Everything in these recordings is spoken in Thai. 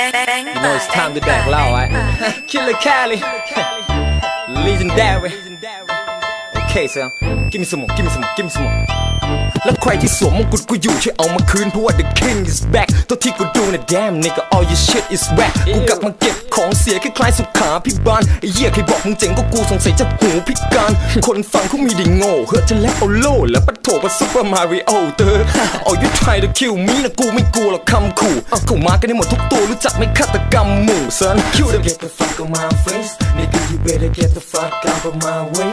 You know it's time to แดกเหล้าไว้ Killer Cali Legendary Okay so give me some more give me some more give me some more แล้วใครที่สวมมงกุฎกูอยู่ช่วยเอามาคืนเพราะว่า the king is back ตัวที่กูดูนะ damn nigga all your shit is whack กูกลับมาเก็บ ของเสียคล้ายๆสุขาพิบาลไอ้เหี้ยใครบอกมึงเจ๋งก็กูสงสัยจะหูพิการ คนฟังเขามีดงโง่เฮ้ยจะแลกเอาโล่แล้วปัดโถปะซุปเปอร์มาริโอเตอร์ all you try to kill me นะกูไม่กลัวหรอกคำขู่เข้ามากันได้หมดทุกตัวรู้จักไม่ฆาตกรรมหมู่ซัน kill them get the fuck on my face nigga better get the fuck out of my way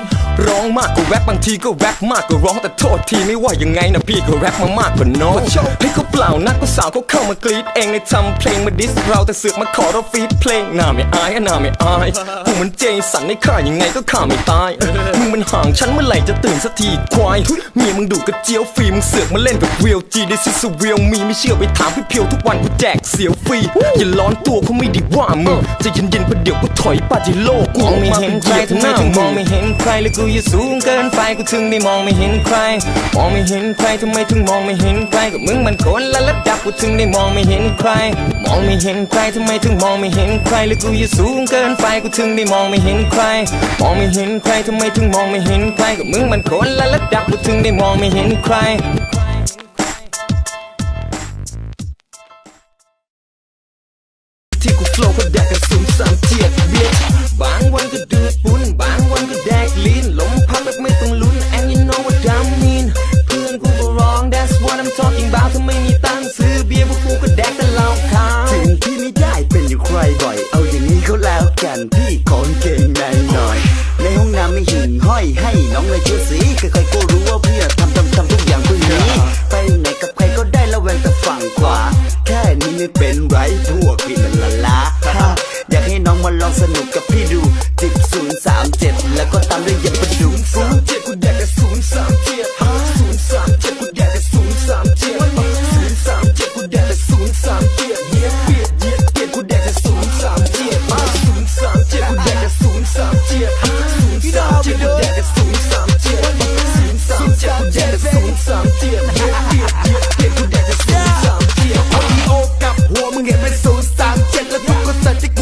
ร้องมากก็แรปบางทีก็แรปมากก็ร้องแต่โทษทีไม่ว่ายังไงนะพี่ก็แรปมามากกว่าน้องให้เขาเปล่านักก็สาวเขาเข้ามากรีดเองในทำเพลงมาดิสเราแต่เสือกมาขอเราฟีดเพลงหน้าไม่อายอะหน้าไม่อายกูมันเจสันในข่ายังไงก็ข่าไม่ตายมึงมันห่างฉันเมื่อไหร่จะตื่นสักทีควายเมียมึงดูกระเจียวฟรีมึงเสือกมาเล่นกับเรียลจีดิซิสเรียลมีไม่เชื่อไปถามพี่เพียวทุกวันกูแจกเสียวฟรีอย่าร้อนตัวเขาไม่ได้ว่ามึงใจะเย็นๆประเดี๋ยวกูถอยปาจิโลกูมองออกไม่มาเห็เป็นนใครเหยียดทำไมหน้าถึงมมึองงไม่เห็นใครหรือกูอยู่สูงเกินไปกูถึงได้มองไม่เห็นใคร มองไม่เห็นใครทำไมถึงมองไม่เห็นใครกับมึงมันคนละระดับกูถึงได้มองไม่เห็นใคร มองไม่เห็นใครทำไมถึงมองไม่เห็นใครหรือกูอยู่สูงเกินไปกูถึงได้มองไม่เห็นใคร มองไม่เห็นใครทำไมถึงมองไม่เห็นใครกับมึงมันคนละระดับกูถึงได้มองไม่เห็นใคร ที่กูโฟล์ก็แดกกระสุนสามเจียดเบียดบางวันก็ดูดปุ้นบางวันก็แดกลีนลมพัดแบบไม่ต้องลุ้น and you know what I mean เพื่อนกูก็ร้อง that's what I'm talking about ถ้าไม่มีตังค์ซื้อเบียร์พวกกูก็แดกแต่เหล้าขาวสิ่งที่ไม่ได้เป็นอยู่ใครบ่อย เอาอย่างนี้ก็แล้วกันพี่ขอเก่งในหน่อย ในห้องน้ำไม่หิ่งห้อยให้น้องเลยช่วยสีใครๆก็รู้ว่าพี่อะทำทำทำทุกอย่างเพื่อนี้ไปไหนกับใครก็ได้ระแวงแต่ฝั่งขวา แค่นี้ไม่เป็นไรพวกพี่มันละ องสนุกกับพี่ดูจิบศูนย์สามเจ็ดแล้วก็ตามด้วยย่าประดุกสามเจ็ดกูแดกกระสุนย์สามเจ็ดศูนย์สามเจ็ดกูแดกกระสุนย์สามเจ็ดศูนย์สามเจ็ดกูแดกกระสุนย์สามเจ็ดเยียดเบียดเยียดเบียดกูแดกกระสุนย์สามเจ็ดศูนย์สามเจ็ดกูแดกกระสุนย์สามเจ็ดศูนย์สามเจ็ดกูแดกกระสุนย์สามเจ็ดศูนย์สามเจ็ดกูแดกกระสุนย์สามเจ็ดเยียดเบียดเยียดเบียดกูแดกกระสุนย์สามเจ็ดเอาอีโอกับหัวมึงเห็นเป็นศูนย์สามเจ็ดแล้วทุกคนใส่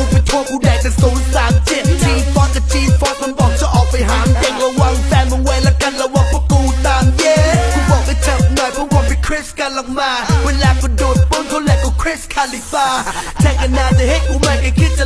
สกันลงมา เวลากูโดดปนเขาแหลกกูคริสคาลิฟาแทงกันนานแต่เฮ้กูไม่เคยคิดจะ